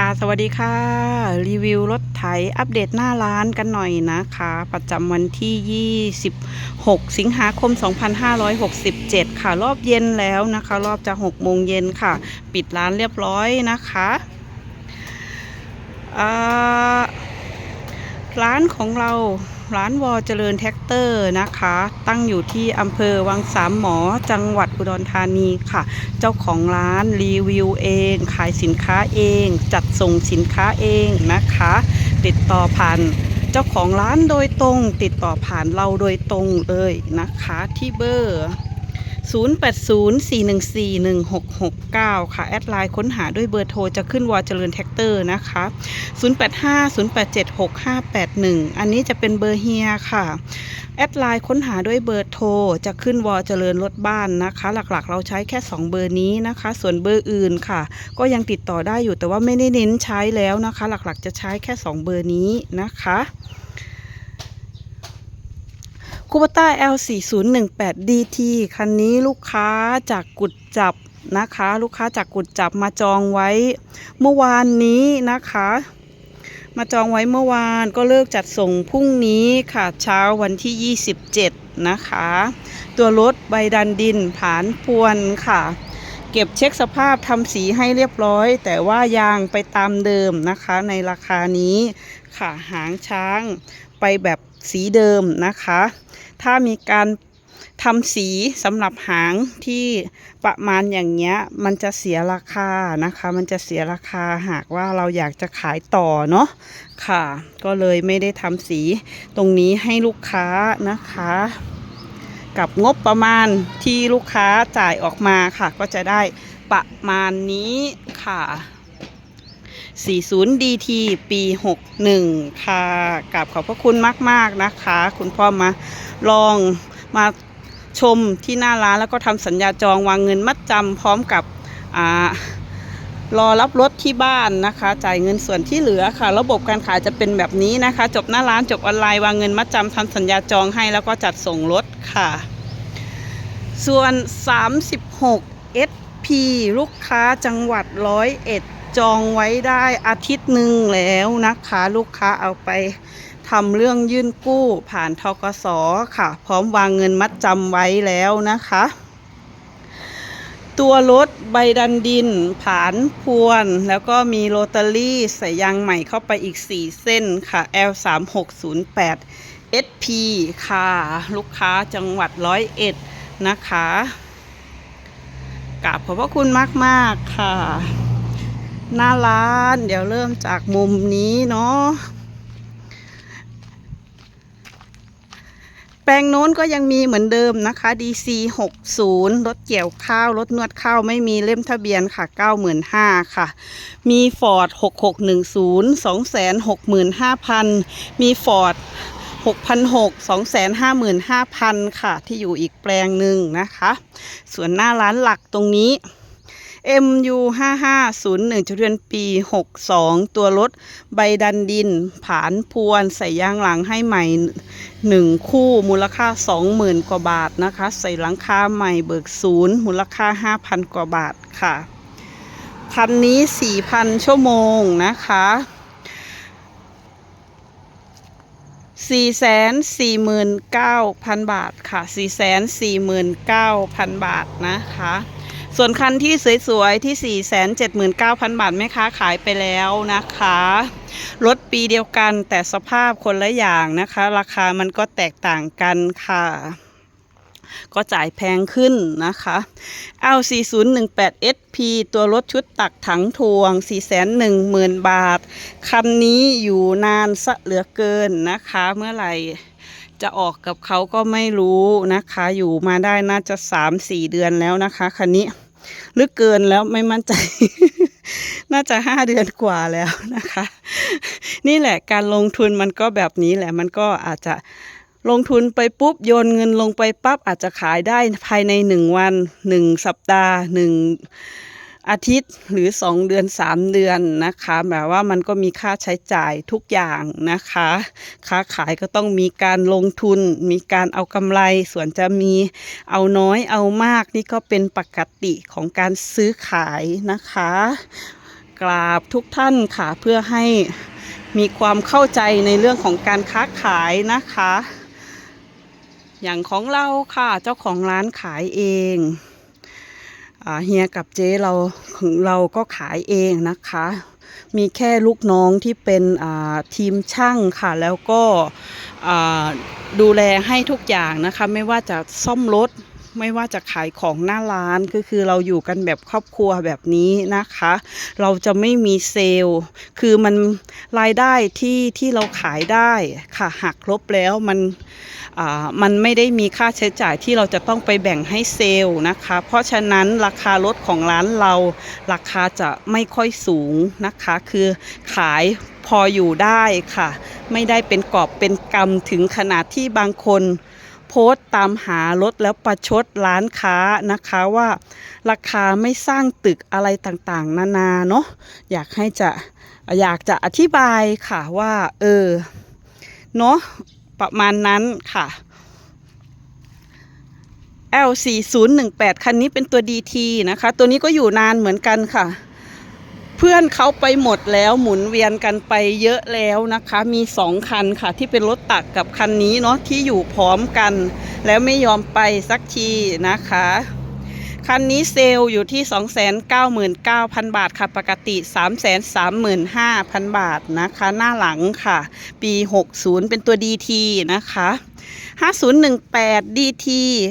ค่ะ สวัสดีค่ะ รีวิวรถไถอัปเดตหน้าร้านกันหน่อยนะคะ ประจำวันที่ 26 สิงหาคม 2567 ค่ะ รอบเย็นแล้วนะคะ รอบจะ 6 โมงเย็นค่ะ ปิดร้านเรียบร้อยนะคะร้านของเรา ร้านวอเจริญแท็กเตอร์นะคะ ตั้งอยู่ที่อำเภอวังสามหมอจังหวัดอุดรธานีค่ะ เจ้าของร้านรีวิวเอง ขายสินค้าเอง จัดส่งสินค้าเองนะคะ ติดต่อผ่านเจ้าของร้านโดยตรง ติดต่อผ่านเราโดยตรงเลยนะคะที่เบอร์ 0804141669 ค่ะ แอดไลน์ค้นหาด้วยเบอร์โทรจะขึ้นวอเจริญแท็กเตอร์นะคะ 0850876581 อันนี้จะเป็นเบอร์เฮียค่ะ แอดไลน์ค้นหาด้วยเบอร์โทรจะขึ้นวอเจริญรถบ้านนะคะ หลักๆ เราใช้แค่ 2 เบอร์นี้นะคะ ส่วนเบอร์อื่นค่ะ ก็ยังติดต่อได้อยู่แต่ว่าไม่ได้เน้นใช้แล้วนะคะ หลักๆ จะใช้แค่ 2 เบอร์นี้นะคะ คูปต้า L4018 DT คันนี้ลูกค้าจากกุดจับนะคะ ลูกค้าจากกุดจับมาจองไว้ เมื่อวานนี้นะคะ มาจองไว้เมื่อวานก็เลิกจัดส่งพรุ่งนี้ค่ะเช้าวันที่ 27 นะคะ ตัวรถใบดันดินผานพวนค่ะ เก็บเช็คสภาพทำสีให้เรียบร้อย แต่ว่ายางไปตามเดิมนะคะในราคานี้ค่ะหางช้างไปแบบสีเดิมนะคะ ถ้ามีการทำสีสำหรับหางที่ประมาณอย่างเงี้ย มันจะเสียราคานะคะ มันจะเสียราคาหากว่าเราอยากจะขายต่อเนาะค่ะ ก็เลยไม่ได้ทำสีตรงนี้ให้ลูกค้านะคะ กับงบประมาณที่ลูกค้าจ่ายออกมาค่ะ ก็จะได้ประมาณนี้ค่ะ 40 DT ปี 61 ค่ะกับขอบพระคุณมาก ๆ นะคะ คุณพ่อมาลองมาชมที่หน้าร้านแล้วก็ทำสัญญาจองวางเงินมัดจำพร้อมกับอ่ารอรับรถที่บ้านนะคะ จ่ายเงินส่วนที่เหลือค่ะ ระบบการขายจะเป็นแบบนี้นะคะ จบหน้าร้านจบออนไลน์วางเงินมัดจำทำสัญญาจองให้แล้วก็จัดส่งรถค่ะ ส่วน 36 SP ลูกค้าจังหวัดร้อยเอ็ด จองไว้ได้อาทิตย์หนึ่งแล้วนะคะ ลูกค้าเอาไปทำเรื่องยื่นกู้ผ่านทกสค่ะ พร้อมวางเงินมัดจำไว้แล้วนะคะ ตัวรถใบดันดิน ผานพวน แล้วก็มีโรตารี่ใส่ยางใหม่เข้าไปอีก 4 เส้นค่ะ L 3 6 0 8 SP ค่ะ ลูกค้าจังหวัดร้อยเอ็ดนะคะกราบขอบพระคุณมาก ๆ ค่ะ หน้าร้าน เดี๋ยวเริ่มจากมุมนี้เนาะแปลงโน้นก็ยังมีเหมือนเดิมนะคะ DC 60รถเกี่ยวข้าวรถนวดข้าวไม่มีเล่มทะเบียนค่ะ 95,000 ค่ะ มี Ford 6610 265,000 มี Ford 6,600 255,000 ค่ะ ที่อยู่อีกแปลงหนึ่งนะคะ ส่วนหน้าร้านหลักตรงนี้ MU 5501จุดเดือนปี 62 ตัวรถใบดันดิน ผานพวนใส่ยางหลังให้ใหม่ 1 คู่มูลค่า 20,000 กว่าบาทนะคะ ใส่หลังคาใหม่เบิกศูนย์มูลค่า 5,000 กว่าบาทค่ะ คันนี้ 4,000 ชั่วโมงนะคะ449,000บาทค่ะ449,000บาทนะคะ ส่วนคันที่สวยๆที่ 479,000 บาทแม่ค้าขายไปแล้วนะคะ รถปีเดียวกันแต่สภาพคนละอย่างนะคะ ราคามันก็แตกต่างกันค่ะ ก็จ่ายแพงขึ้นนะคะ L4018 SP ตัวรถชุดตักถังทวง 410,000 บาท คันนี้อยู่นานสะเหลือเกินนะคะเมื่อไหร่จะออกกับเขาก็ไม่รู้นะคะ อยู่มาได้น่าจะ 3-4 เดือนแล้วนะคะคันนี้ หรือเกินแล้วไม่มั่นใจ น่าจะห้าเดือนกว่าแล้วนะคะ นี่แหละการลงทุนมันก็แบบนี้แหละมันก็อาจจะลงทุนไปปุ๊บโยนเงินลงไปปั๊บอาจจะขายได้ภายในหนึ่งวันหนึ่งสัปดาห์หนึ่ง อาทิตย์หรือสองเดือนสามเดือนนะคะแบบว่ามันก็มีค่าใช้จ่ายทุกอย่างนะคะ ค้าขายก็ต้องมีการลงทุน มีการเอากำไร ส่วนจะมีเอาน้อยเอามากนี่ก็เป็นปกติของการซื้อขายนะคะ กราบทุกท่านค่ะเพื่อให้มีความเข้าใจในเรื่องของการค้าขายนะคะ อย่างของเราค่ะเจ้าของร้านขายเอง เฮียกับเจ๊เราของเราก็ขายเองนะคะ มีแค่ลูกน้องที่เป็นทีมช่างค่ะ แล้วก็ดูแลให้ทุกอย่างนะคะ ไม่ว่าจะซ่อมรถ ไม่ว่าจะขายของหน้าร้านก็คือเราอยู่กันแบบครอบครัวแบบนี้นะคะ เราจะไม่มีเซลล์ คือมันรายได้ที่ที่เราขายได้ค่ะหักลบแล้วมันอ่ามันไม่ได้มีค่าใช้จ่ายที่เราจะต้องไปแบ่งให้เซลล์นะคะ เพราะฉะนั้นราคารถของร้านเรา ราคาจะไม่ค่อยสูงนะคะ คือขายพออยู่ได้ค่ะ ไม่ได้เป็นกอบเป็นกำถึงขนาดที่บางคน สต์ตามหารถแล้วประชดร้านค้านะคะว่าราคาไม่สร้างตึกอะไรต่างๆ นานาเนาะอยากให้จะอยากจะอธิบายค่ะว่า เออเนาะประมาณนั้นค่ะ L4018 คันนี้เป็นตัว DT นะคะ ตัวนี้ก็อยู่นานเหมือนกันค่ะ เพื่อนเขาไปหมดแล้วหมุนเวียนกันไปเยอะแล้วนะคะ มีสองคันค่ะ ที่เป็นรถตักกับคันนี้เนาะที่อยู่พร้อมกัน แล้วไม่ยอมไปสักทีนะคะ คันนี้เซลล์อยู่ที่ 299,000 บาทค่ะ ปกติ 335,000 บาทนะคะ หน้าหลังค่ะ ปี 60 เป็นตัว DT นะคะ 5018 DT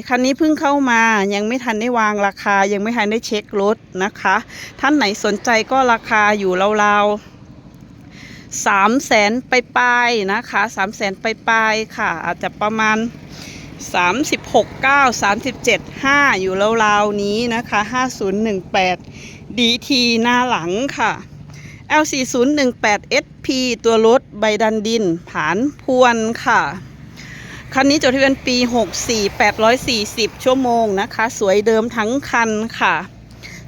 คันนี้เพิ่งเข้ามายังไม่ทันได้วางราคา ยังไม่ทันได้เช็ครถนะคะ ท่านไหนสนใจก็ราคาอยู่ราวๆสามแสนไปปลายๆนะคะสามแสนไปปลายๆค่ะ อาจจะประมาณ 36 9 37 5 อยู่ราวๆนี้นะคะ 5018 DT หน้าหลังค่ะ L4018 SP ตัวรถใบดันดิน ผานพวนค่ะ คันนี้จดทะเบียนปี 64 840 ชั่วโมงนะคะ สวยเดิมทั้งคันค่ะ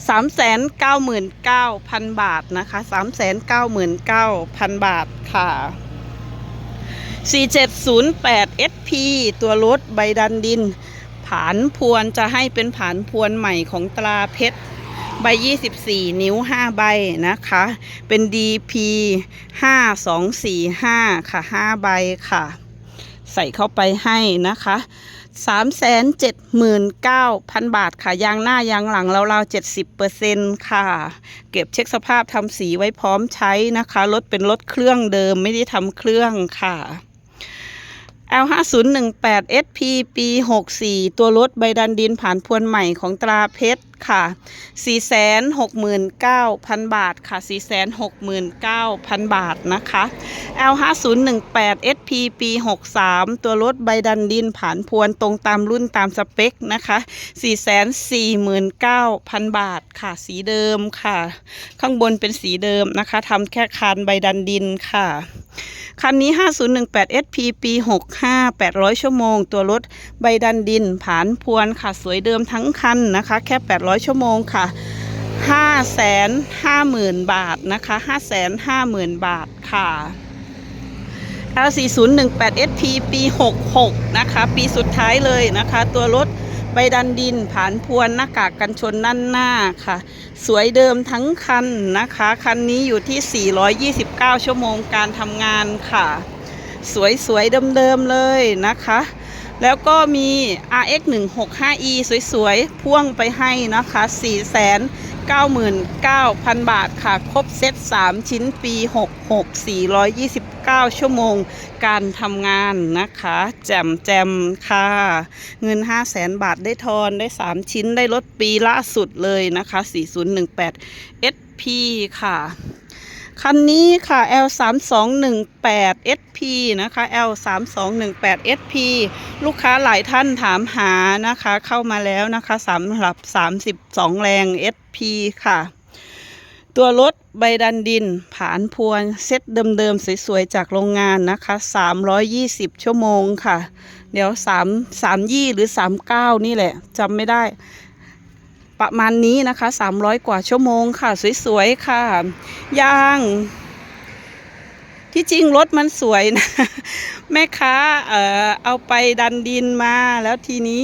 399,000 บาทนะคะ 399,000 บาทค่ะ 4708 SP ตัวรถใบดันดิน ผานพวนจะให้เป็นผานพวนใหม่ของตราเพชรใบ 24 นิ้ว 5 ใบนะคะ เป็น DP 5245 ค่ะ 5 ใบค่ะ ใส่เข้าไปให้นะคะ379,000บาทค่ะ ยางหน้ายางหลังราวๆ70%ค่ะ เก็บเช็คสภาพทำสีไว้พร้อมใช้นะคะ รถเป็นรถเครื่องเดิมไม่ได้ทำเครื่องค่ะ L5018 SP ปี 64 ตัวรถใบดันดินผ่านพวนใหม่ของตราเพชรค่ะ 469,000 บาทค่ะ 469,000 บาทนะคะ L5018 SP ปี 63 ตัวรถใบดันดินผ่านพวนตรงตามรุ่นตามสเปคนะคะ 449,000 บาทค่ะ สีเดิมค่ะ ข้างบนเป็นสีเดิมนะคะทำแค่คานใบดันดินค่ะ คันนี้ 5018 SP ปี 65 800 ชั่วโมง ตัวรถใบดันดิน ผานพวนค่ะ สวยเดิมทั้งคันนะคะ แค่ 800 ชั่วโมงค่ะ 550,000 บาทนะคะ 550,000 บาทค่ะ L4018 SP ปี 66 นะคะ ปีสุดท้ายเลยนะคะ ตัวรถ ใบดันดินผานพวนหน้ากากกันชนด้านหน้าค่ะ สวยเดิมทั้งคันนะคะ คันนี้อยู่ที่ 429 ชั่วโมงการทำงานค่ะ สวยๆเดิมๆเลยนะคะแล้วก็มี RX 165E สวยๆ พ่วงไปให้นะคะ 499,000 บาทค่ะ ครบเซต3 ชิ้นปี 66 429 9 ชั่วโมงการทำงานนะคะ แจมแจมค่ะ เงิน 500,000บาทได้ทอนได้ 3 ชิ้นได้ลดปีล่าสุดเลยนะคะ 4018 SP ค่ะ คันนี้ค่ะ L 3 2 1 8 SP นะคะ L 3 2 1 8 SP ลูกค้าหลายท่านถามหานะคะ เข้ามาแล้วนะคะสำหรับ 32 แรง SP ค่ะ ตัวรถใบดันดิน ผานพวนเซ็ตเดิมๆ สวยๆ จากโรงงานนะคะ 320 ชั่วโมงค่ะ เดี๋ยว 3 3ยี่หรือ 39 นี่แหละจำไม่ได้ ประมาณนี้นะคะ 300 กว่าชั่วโมงค่ะ สวยๆ ค่ะ ยางที่จริงรถมันสวยนะ แม่ค้าเออเอาไปดันดินมาแล้วทีนี้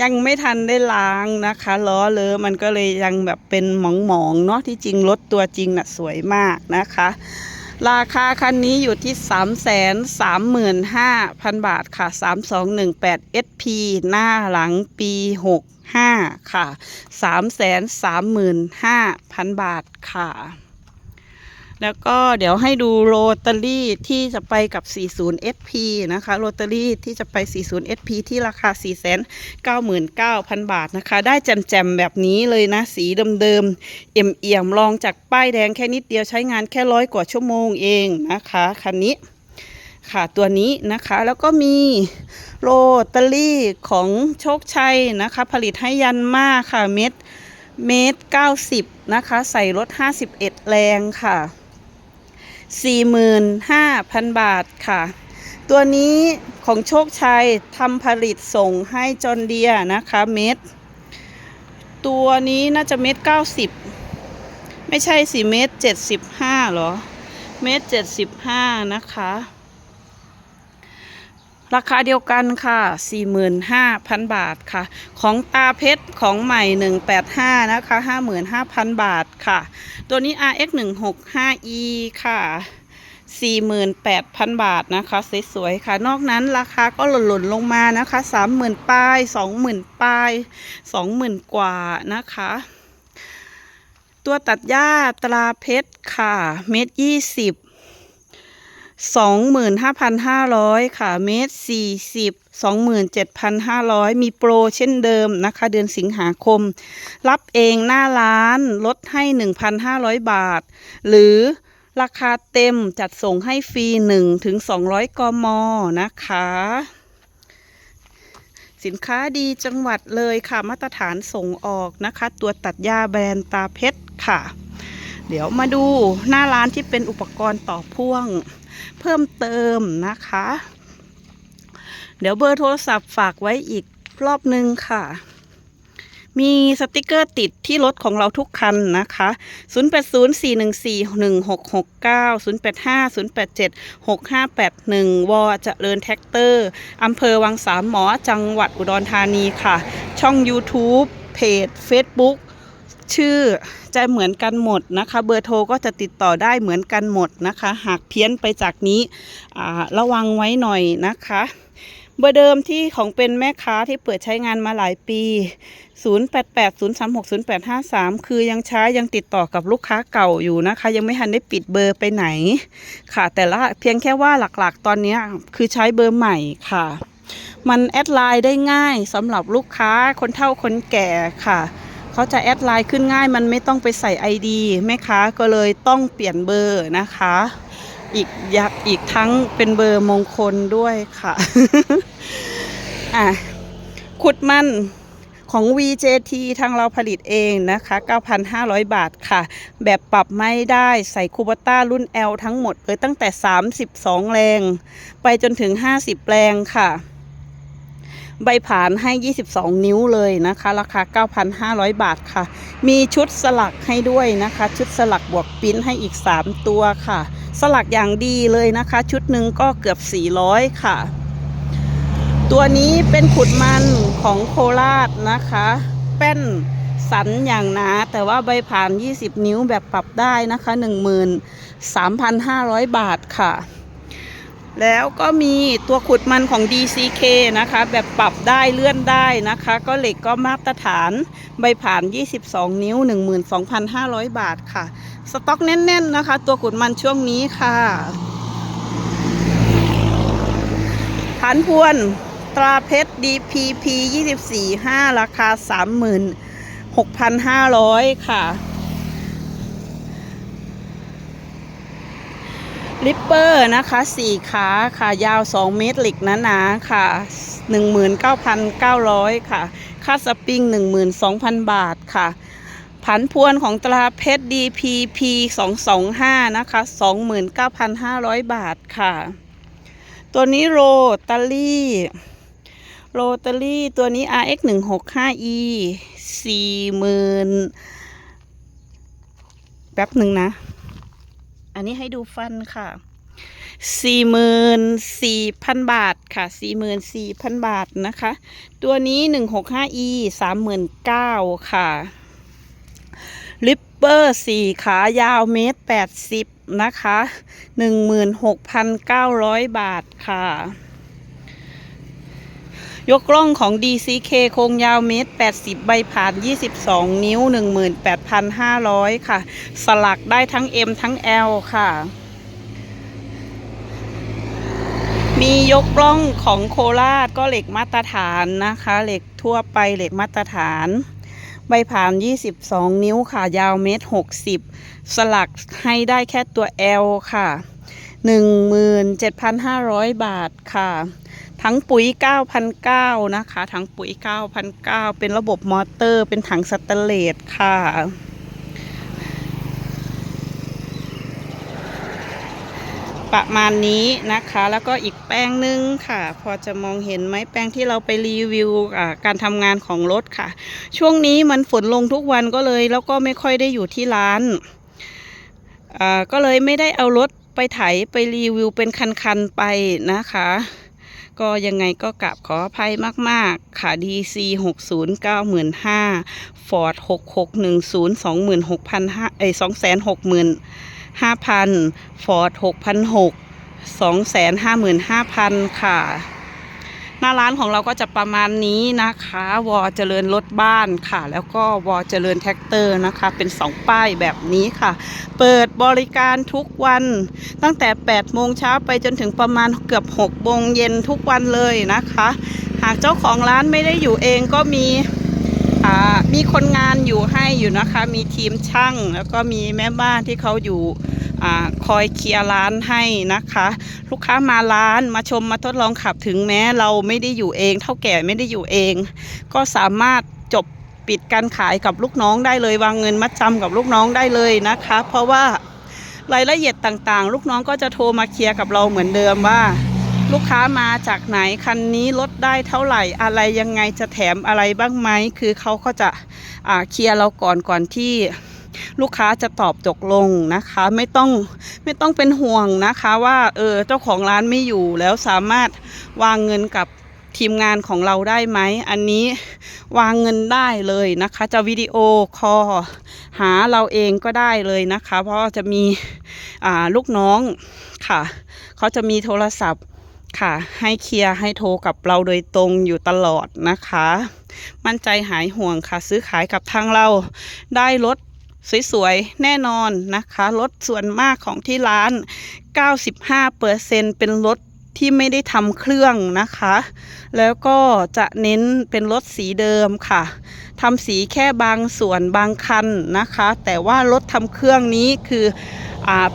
ยังไม่ทันได้ล้างนะคะล้อเลอะมันก็เลยยังแบบเป็นหมองๆเนาะที่จริงรถตัวจริงน่ะสวยมากนะคะ ราคาคันนี้อยู่ที่ 3 3 5 0 0 0 บาทค่ะ 3218 SP หน้าหลังปี 65 ค่ะ 335,000 บาทค่ะ แล้วก็เดี๋ยวให้ดูโรตารี่ที่จะไปกับ 40 SP นะคะ โรตารี่ที่จะไป 40 SP ที่ราคา 499,000 บาทนะคะ ได้แจมๆ แบบนี้เลยนะ สีเดิมๆเอี่ยมเอี่ยมๆลองจากป้ายแดงแค่นิดเดียวใช้งานแค่ร้อยกว่าชั่วโมงเองนะคะ คันนี้ค่ะตัวนี้นะคะแล้วก็มีโรตารี่ของโชคชัยนะคะ ผลิตให้ยันมาค่ะเม็ดเมตร90นะคะ ใส่รถ51แรงค่ะ 45,000 บาทค่ะ ตัวนี้ของโชคชัยทำผลิตส่งให้จอนเดียนะคะเม็ด ตัวนี้น่าจะเม็ดเก้าสิบไม่ใช่สิเมตรเจ็ดสิบห้าหรอ เมตรเจ็ดสิบห้านะคะ ราคาเดียวกันค่ะ 45,000 บาทค่ะ ของตาเพชรของใหม่ 185 นะคะ 55,000 บาทค่ะ ตัวนี้ RX 165E ค่ะ 48,000 บาทนะคะสวยๆค่ะ นอกนั้นราคาก็หล่นๆลงมานะคะ 30,000 ป้าย 20,000 ป้าย 20,000 กว่านะคะตัวตัดหญ้าตราเพชรค่ะ เม็ดยี่สิบ สองหมื่นห้าพันห้าร้อยค่ะ เมตรสี่สิบสองหมื่นเจ็ดพันห้าร้อยมีโปรเช่นเดิมนะคะ เดือนสิงหาคม รับเองหน้าร้านลดให้หนึ่งพันห้าร้อยบาท หรือราคาเต็มจัดส่งให้ฟรีหนึ่งถึงสองร้อยกมนะคะ สินค้าดีจังหวัดเลยค่ะ มาตรฐานส่งออกนะคะ ตัวตัดหญ้าแบรนด์ตาเพชรค่ะ เดี๋ยวมาดูหน้าร้านที่เป็นอุปกรณ์ต่อพ่วง เพิ่มเติมนะคะ เดี๋ยวเบอร์โทรศัพท์ฝากไว้อีกรอบนึงค่ะ มีสติกเกอร์ติดที่รถของเราทุกคันนะคะ 0804141669 0850876581 วอจเจริญแท็กเตอร์อำเภอวังสามหมอจังหวัดอุดรธานีค่ะ ช่อง YouTube เพจ Facebook ชื่อจะเหมือนกันหมดนะคะ เบอร์โทรก็จะติดต่อได้เหมือนกันหมดนะคะ หากเพี้ยนไปจากนี้ระวังไว้หน่อยนะคะ เบอร์เดิมที่ของเป็นแม่ค้าที่เปิดใช้งานมาหลายปี 0880360853 คือยังใช้ยังติดต่อกับลูกค้าเก่าอยู่นะคะ ยังไม่ทันได้ปิดเบอร์ไปไหนค่ะ แต่ละเพียงแค่ว่าหลักๆ ตอนนี้คือใช้เบอร์ใหม่ค่ะ มันแอดไลน์ได้ง่ายสำหรับลูกค้าคนเฒ่าคนแก่ค่ะ เขาจะแอดไลน์ขึ้นง่ายมันไม่ต้องไปใส่ ID แม่ค้าก็เลยต้องเปลี่ยนเบอร์นะคะ อีกอยากอีกทั้งเป็นเบอร์มงคลด้วยค่ะอะขุดมันของ VJT ทางเราผลิตเองนะคะ 9,500 บาทค่ะ แบบปรับไม่ได้ใส่คูบต้ารุ่น L ทั้งหมดเลยตั้งแต่ 32 แรง ไปจนถึง 50 แรงค่ะ ใบผานให้ 22 นิ้วเลยนะคะ ราคา 9,500 บาทค่ะ มีชุดสลักให้ด้วยนะคะ ชุดสลักบวกปิ้นให้อีก 3 ตัวค่ะ สลักอย่างดีเลยนะคะ ชุดหนึ่งก็เกือบ 400 ค่ะ ตัวนี้เป็นขุดมันของโคราชนะคะ แป้นสันอย่างหนาแต่ว่าใบผ่าน 20 นิ้วแบบปรับได้นะคะ 13,500 บาทค่ะ แล้วก็มีตัวขุดมันของ DCK นะคะ แบบปรับได้เลื่อนได้นะคะ ก็เหล็กก็มาตรฐานใบผ่าน 22 นิ้ว 12,500 บาทค่ะ สต็อกแน่น ๆ นะคะ ตัวขุดมันช่วงนี้ค่ะฐานพวนตราเพชร DPP 24 5 ราคา 36,500 ค่ะ ลิปเปอร์นะคะสี่ขาค่ะยาว 2 เมตรเหล็กหนาๆค่ะ 19,900 ค่ะ ค่าสปริง 12,000 บาทค่ะ ผันพวนของตราเพชร DPP 225 นะคะ 29,500 บาทค่ะ ตัวนี้โรตารี่โรตารี่ตัวนี้ RX 165E 40,000แป๊บหนึ่งนะ อันนี้ให้ดูฟันค่ะสี่หมื่นสี่พันบาทค่ะสี่หมื่นสี่พันบาทนะคะ ตัวนี้หนึ่งหกห้าอีสามหมื่นเก้าค่ะ ลิปเปอร์สี่ขายาวเมตรแปดสิบนะคะหนึ่งหมื่นหกพันเก้าร้อยบาทค่ะ ยกล่องของ DCK โครงยาวเมตร 80 ใบผ่าน 22 นิ้ว 18,500 ค่ะ สลักได้ทั้ง M ทั้ง L ค่ะ มียกล่องของโคราชก็เหล็กมาตรฐานนะคะ เหล็กทั่วไปเหล็กมาตรฐาน ใบผ่าน 22 นิ้วค่ะ ยาวเมตร 60 สลักให้ได้แค่ตัว L ค่ะ17,500บาทค่ะ ทั้งปุ๋ย 9,900 นะคะ ทั้งปุ๋ย 9,900 เป็นระบบมอเตอร์ เป็นถังสแตนเลสค่ะประมาณนี้นะคะ แล้วก็อีกแป้งหนึงค่ะ พอจะมองเห็นไหมแป้งที่เราไปรีวิวการทำงานของรถค่ะ ช่วงนี้มันฝนลงทุกวันก็เลย แล้วก็ไม่ค่อยได้อยู่ที่ร้านก็เลยไม่ได้เอารถไปไถไปรีวิวเป็นคันๆไปนะคะ ก็ยังไงก็กลับขออภัยมากๆ ค่ะ DC 60 95,000 Ford 6610 2 6 0 0 0เอ้ย2 6 0 0 0 5,000 Ford 6,600 255,000 ค่ะ หน้าร้านของเราก็จะประมาณนี้นะคะ วอเจริญรถบ้านค่ะ แล้วก็วอเจริญแท็กเตอร์นะคะ เป็นสองป้ายแบบนี้ค่ะ เปิดบริการทุกวัน ตั้งแต่ 8 โมงเช้าไปจนถึงประมาณเกือบ 6 โมงเย็นทุกวันเลยนะคะ หากเจ้าของร้านไม่ได้อยู่เองก็มี มีคนงานอยู่ให้อยู่นะคะ มีทีมช่าง แล้วก็มีแม่บ้านที่เขาอยู่อคอยเคลียร์ร้านให้นะคะ ลูกค้ามาร้านมาชมมาทดลองขับถึงแม้เราไม่ได้อยู่เอง เท่าแก่ไม่ได้อยู่เอง ก็สามารถจบปิดการขายกับลูกน้องได้เลยวางเงินมัดจำกับลูกน้องได้เลยนะคะ เพราะว่ารายละเอียดต่างๆ ลูกน้องก็จะโทรมาเคลียร์กับเราเหมือนเดิมว่า ลูกค้ามาจากไหนคันนี้ลดได้เท่าไหร่อะไรยังไงจะแถมอะไรบ้างไหมคือเขาก็จะเคลียร์เราก่อนก่อนที่ลูกค้าจะตอบตกลงนะคะ ไม่ต้องไม่ต้องเป็นห่วงนะคะว่าเออเจ้าของร้านไม่อยู่แล้วสามารถวางเงินกับทีมงานของเราได้ไหม อันนี้วางเงินได้เลยนะคะ จะวิดีโอคอลหาเราเองก็ได้เลยนะคะ เพราะจะมีลูกน้องค่ะ เขาจะมีโทรศัพท์ ค่ะ ให้เคลียร์ให้โทรกับเราโดยตรงอยู่ตลอดนะคะ มั่นใจหายห่วงค่ะ ซื้อขายกับทางเราได้รถสวยๆ แน่นอนนะคะรถส่วนมากของที่ร้าน 95%เป็นรถที่ไม่ได้ทำเครื่องนะคะ แล้วก็จะเน้นเป็นรถสีเดิมค่ะทำสีแค่บางส่วนบางคันนะคะ แต่ว่ารถทำเครื่องนี้คือ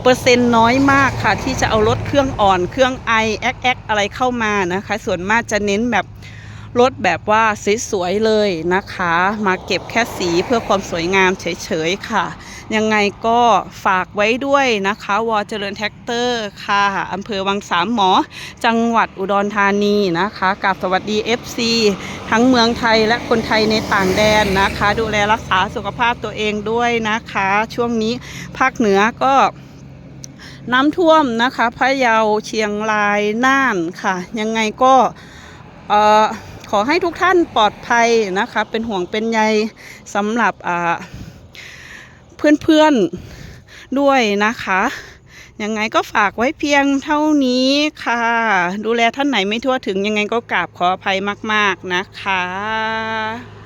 เปอร์เซ็นต์น้อยมากค่ะ ที่จะเอารถเครื่องอ่อนเครื่องไอแอกแอกอะไรเข้ามานะคะ ส่วนมากจะเน้นแบบรถแบบว่าสวยๆเลยนะคะ มาเก็บแค่สีเพื่อความสวยงามเฉยๆค่ะ ยังไงก็ฝากไว้ด้วยนะคะวอเจริญแท็กเตอร์ค่ะอำเภอวังสามหมอ จังหวัดอุดรธานีนะคะกับสวัสดี FC ทั้งเมืองไทยและคนไทยในต่างแดนนะคะ ดูแลรักษาสุขภาพตัวเองด้วยนะคะ ช่วงนี้ภาคเหนือก็น้ำท่วมนะคะพะเยาเชียงรายน่านค่ะ ยังไงก็ขอให้ทุกท่านปลอดภัยนะคะ เป็นห่วงเป็นใยสำหรับอ่า เพื่อนๆด้วยนะคะ ยังไงก็ฝากไว้เพียงเท่านี้ค่ะ ดูแลท่านไหนไม่ทั่วถึงยังไงก็กราบขออภัยมาก ๆนะคะ